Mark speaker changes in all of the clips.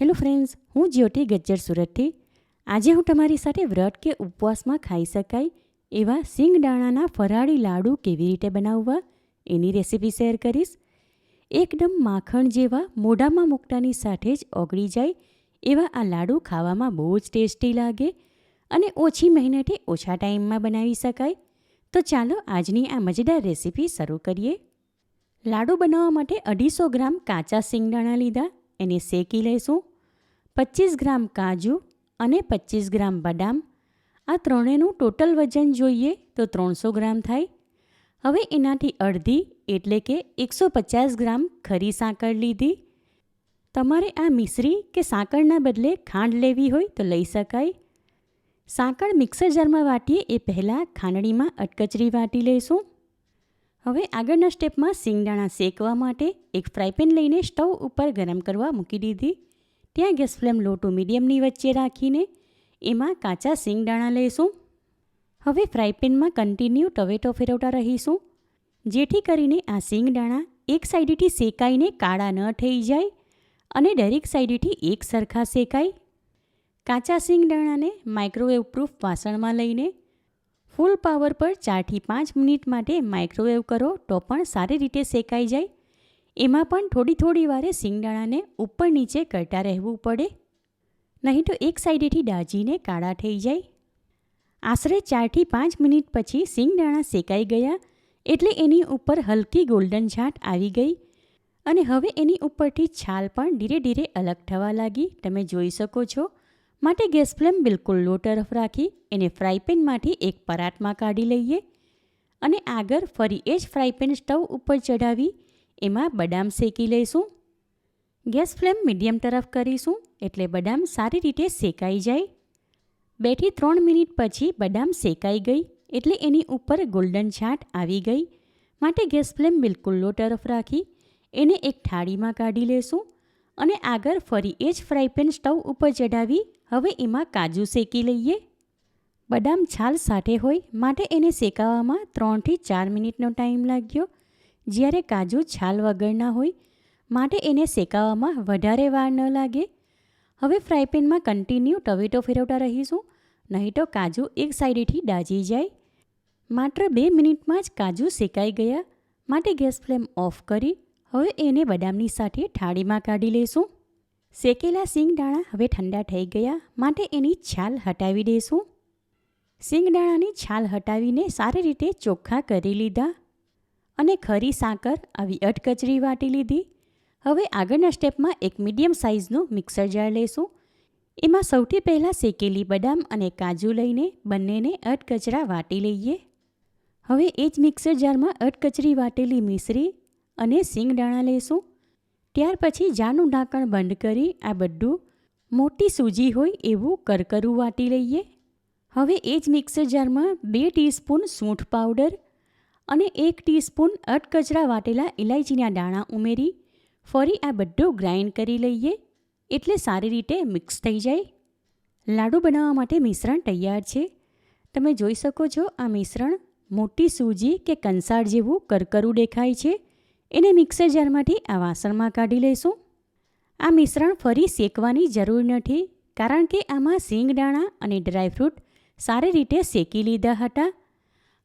Speaker 1: Hello friends, હું જ્યોતિ ગજ્જર સુરતથી. આજે હું તમારી સાથે વ્રત કે ઉપવાસમાં ખાઈ શકાય એવા સિંગદાણાના ફરાળી લાડુ કેવી રીતે બનાવવા એની રેસીપી શેર કરીશ. એકદમ માખણ જેવા મોઢામાં મૂકતાની સાથે જ ઓગળી જાય એવા આ લાડુ ખાવામાં બહુ જ ટેસ્ટી લાગે અને ઓછી મહેનતે ઓછા ટાઈમમાં બનાવી શકાય. તો ચાલો આજની આ મજેદાર રેસીપી શરૂ કરીએ. લાડુ બનાવવા માટે અઢીસો ગ્રામ કાચા સિંગદાણા લીધા, એને શેકી લઈશું. પચીસ ગ્રામ કાજુ અને પચીસ ગ્રામ બદામ. આ ત્રણેયનું ટોટલ વજન જોઈએ તો ત્રણસો ગ્રામ થાય. હવે એનાથી અડધી એટલે કે એકસો પચાસ ગ્રામ ખરી સાકર લીધી. તમારે આ મિશ્રી કે સાકરના બદલે ખાંડ લેવી હોય તો લઈ શકાય. સાકર મિક્સર જારમાં વાટીએ એ પહેલાં ખાંડણીમાં અટકચરી વાટી લઈશું હવે આગળના સ્ટેપમાં સિંગદાણા શેકવા માટે એક ફ્રાયપેન લઈને સ્ટવ ઉપર ગરમ કરવા મૂકી દીધી. ત્યાં ગેસ ફ્લેમ લો ટુ મીડિયમની વચ્ચે રાખીને એમાં કાચા સિંગદાણા લઈશું હવે ફ્રાયપેનમાં કન્ટિન્યુ ટવેટો ફેરવતા રહીશું. જેથી કરીને આ સિંગદાણા એક સાઈડથી શેકાઈને કાળા ન થઈ જાય અને દરેક સાઈડથી એક સરખા શેકાય. કાચા સિંગદાણાને માઇક્રોવેવ પ્રૂફ વાસણમાં લઈને ફૂલ પાવર પર ચારથી પાંચ મિનિટ માટે માઇક્રોવેવ કરો તો પણ સારી રીતે શેકાઈ જાય. એમાં પણ થોડી થોડી વારે સિંગદાણાને ઉપર નીચે કરતા રહેવું પડે. નહીં તો એક સાઈડેથી દાજીને કાળા થઈ જાય. આશરે ચારથી પાંચ મિનિટ પછી સિંગદાણા શેકાઈ ગયા એટલે એની ઉપર હલકી ગોલ્ડન છાંટ આવી ગઈ અને હવે એની ઉપરથી છાલ પણ ધીરે ધીરે અલગ થવા લાગી. તમે જોઈ શકો છો. માટે ગેસ ફ્લેમ બિલકુલ લો તરફ રાખી એને ફ્રાયપેનમાંથી એક પરાટમાં કાઢી લઈએ અને આગળ ફરી એ જ ફ્રાયપેન સ્ટવ ઉપર ચઢાવી એમાં બદામ શેકી લઈશું. ગેસ ફ્લેમ મીડિયમ તરફ કરીશું એટલે બદામ સારી રીતે શેકાઈ જાય. બેથી ત્રણ મિનિટ પછી બદામ શેકાઈ ગઈ એટલે એની ઉપર ગોલ્ડન છાંટ આવી ગઈ. માટે ગેસ ફ્લેમ બિલકુલ લો તરફ રાખી એને એક થાળીમાં કાઢી લેશું અને આગળ ફરી એ જ ફ્રાયપેન સ્ટવ ઉપર ચઢાવી હવે એમાં કાજુ શેકી લઈએ. બદામ છાલ સાથે હોય, માટે એને શેકાવામાં ત્રણથી ચાર મિનિટનો ટાઈમ લાગ્યો. જ્યારે કાજુ છાલ વગરના હોય, માટે એને શેકાવામાં વધારે વાર ન લાગે. હવે ફ્રાયપેનમાં કન્ટિન્યુ ટવેટો ફેરવતા રહીશું, નહીં તો કાજુ એક સાઈડેથી દાજી જાય. માત્ર બે મિનિટમાં જ કાજુ શેકાઈ ગયા, માટે ગેસ ફ્લેમ ઓફ કરી, હવે એને બદામની સાથે થાળીમાં કાઢી લઈશું શેકેલા સિંગદાણા હવે ઠંડા થઈ ગયા, માટે એની છાલ હટાવી દઈશું સિંગદાણાની છાલ હટાવીને સારી રીતે ચોખ્ખા કરી લીધા. અને ખરી સાકર આવી અટકચરી વાટી લીધી. હવે આગળના સ્ટેપમાં એક મીડિયમ સાઇઝનું મિક્સર જાર લઈશું એમાં સૌથી પહેલાં શેકેલી બદામ અને કાજુ લઈને બંનેને અટકચરા વાટી લઈએ. હવે એ જ મિક્સર જારમાં અટકચરી વાટેલી મિશ્રી અને સિંગદાણા લઈશું ત્યાર પછી જારનું ઢાંકણ બંધ કરી આ બધું મોટી સૂજી હોય એવું કરકરું વાટી લઈએ. હવે એ જ મિક્સર જારમાં બે ટીસ્પૂન સૂંઠ પાવડર અને એક ટીસ્પૂન અટકચરા વાટેલા ઇલાયચીના દાણા ઉમેરી ફરી આ બધું ગ્રાઇન્ડ કરી લઈએ એટલે સારી રીતે મિક્સ થઈ જાય. લાડુ બનાવવા માટે મિશ્રણ તૈયાર છે. તમે જોઈ શકો છો આ મિશ્રણ મોટી સૂજી કે કંસાળ જેવું કરકરું દેખાય છે. એને મિક્સર જારમાંથી આ વાસણમાં કાઢી લઈશું આ મિશ્રણ ફરી શેકવાની જરૂર નથી, કારણ કે આમાં સિંગ દાણા અને ડ્રાયફ્રૂટ સારી રીતે શેકી લીધા હતા.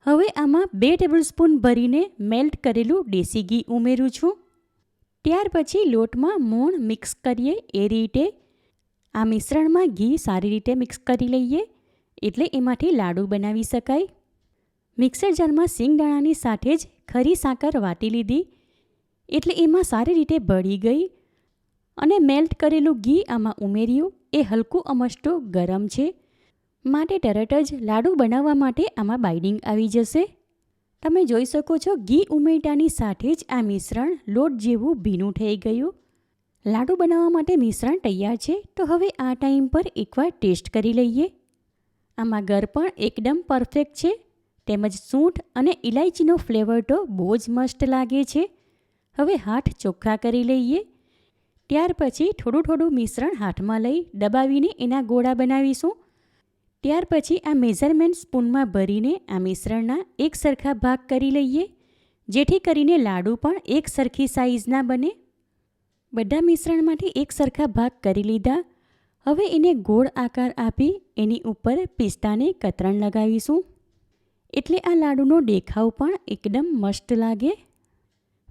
Speaker 1: હવે આમાં બે ટેબલસ્પૂન ભરીને મેલ્ટ કરેલું દેશી ઘી ઉમેરું છું. ત્યાર પછી લોટમાં મૂણ મિક્સ કરીએ એ રીતે. આ મિશ્રણમાં ઘી સારી રીતે મિક્સ કરી લઈએ, એટલે એમાંથી લાડુ બનાવી શકાય. મિક્સર જારમાં સિંગદાણાની સાથે જ ખરી સાકર વાટી લીધી, એટલે એમાં સારી રીતે ભળી ગઈ અને મેલ્ટ કરેલું ઘી આમાં ઉમેર્યું. એ હલકું અમસ્ટો ગરમ છે. માટે તરત જ લાડુ બનાવવા માટે આમાં બાઇડિંગ આવી જશે. તમે જોઈ શકો છો, ઘી ઉમેટાની સાથે જ આ મિશ્રણ લોટ જેવું ભીનું થઈ ગયું. લાડુ બનાવવા માટે મિશ્રણ તૈયાર છે, તો હવે આ ટાઈમ પર એકવાર ટેસ્ટ કરી લઈએ. આમાં ગર પણ એકદમ પરફેક્ટ છે. તેમજ સૂંઠ અને ઇલાયચીનો ફ્લેવર તો બહુ જ મસ્ત લાગે છે. હવે હાથ ચોખ્ખા કરી લઈએ. ત્યાર પછી થોડું થોડું મિશ્રણ હાથમાં લઈ દબાવીને એના ગોળા બનાવીશું. ત્યાર પછી આ મેઝરમેન્ટ સ્પૂનમાં ભરીને આ મિશ્રણના એક સરખા ભાગ કરી લઈએ, જેથી કરીને લાડુ પણ એક સરખી સાઇઝના બને. બધા મિશ્રણમાંથી એક સરખા ભાગ કરી લીધા. હવે એને ગોળ આકાર આપી એની ઉપર પિસ્તાને કતરણ લગાવીશું. એટલે આ લાડુનો દેખાવ પણ એકદમ મસ્ત લાગે.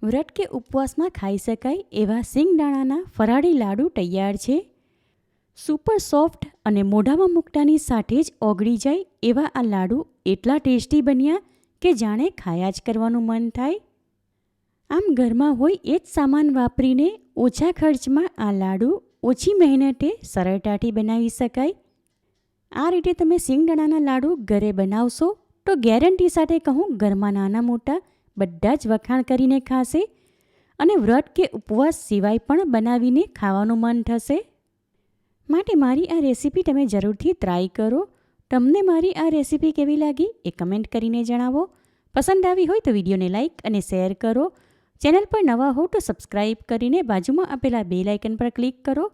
Speaker 1: વ્રત કે ઉપવાસમાં ખાઈ શકાય એવા સિંગદાણાના ફરાળી લાડુ તૈયાર છે. સુપર સોફ્ટ અને મોઢામાં મૂકતાની સાથે જ ઓગળી જાય એવા આ લાડુ એટલા ટેસ્ટી બન્યા કે જાણે ખાયા જ કરવાનું મન થાય. આમ ઘરમાં હોય એ જ સામાન વાપરીને ઓછા ખર્ચમાં આ લાડુ ઓછી મહેનતે સરળતાથી બનાવી શકાય. આ રીતે તમે સિંગદાણાના લાડુ ઘરે બનાવશો તો ગેરંટી સાથે કહું ઘરમાં નાના મોટા બધા જ વખાણ કરીને ખાશે અને વ્રત કે ઉપવાસ સિવાય પણ બનાવીને ખાવાનું મન થશે. માટે મારી આ રેસીપી તમે જરૂરથી ટ્રાય કરો. તમને મારી આ રેસીપી કેવી લાગી એ કમેન્ટ કરીને જણાવો. પસંદ આવી હોય તો વિડીયોને લાઇક અને શેર કરો. ચેનલ પર નવા હો તો સબસ્ક્રાઇબ કરીને બાજુમાં આપેલા બે લાઇકન પર ક્લિક કરો.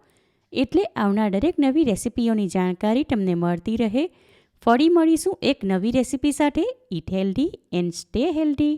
Speaker 1: એટલે આવનાર દરેક નવી રેસીપીઓની જાણકારી તમને મળતી રહે. ફરી મળીશું એક નવી રેસીપી સાથે. Eat healthy and stay healthy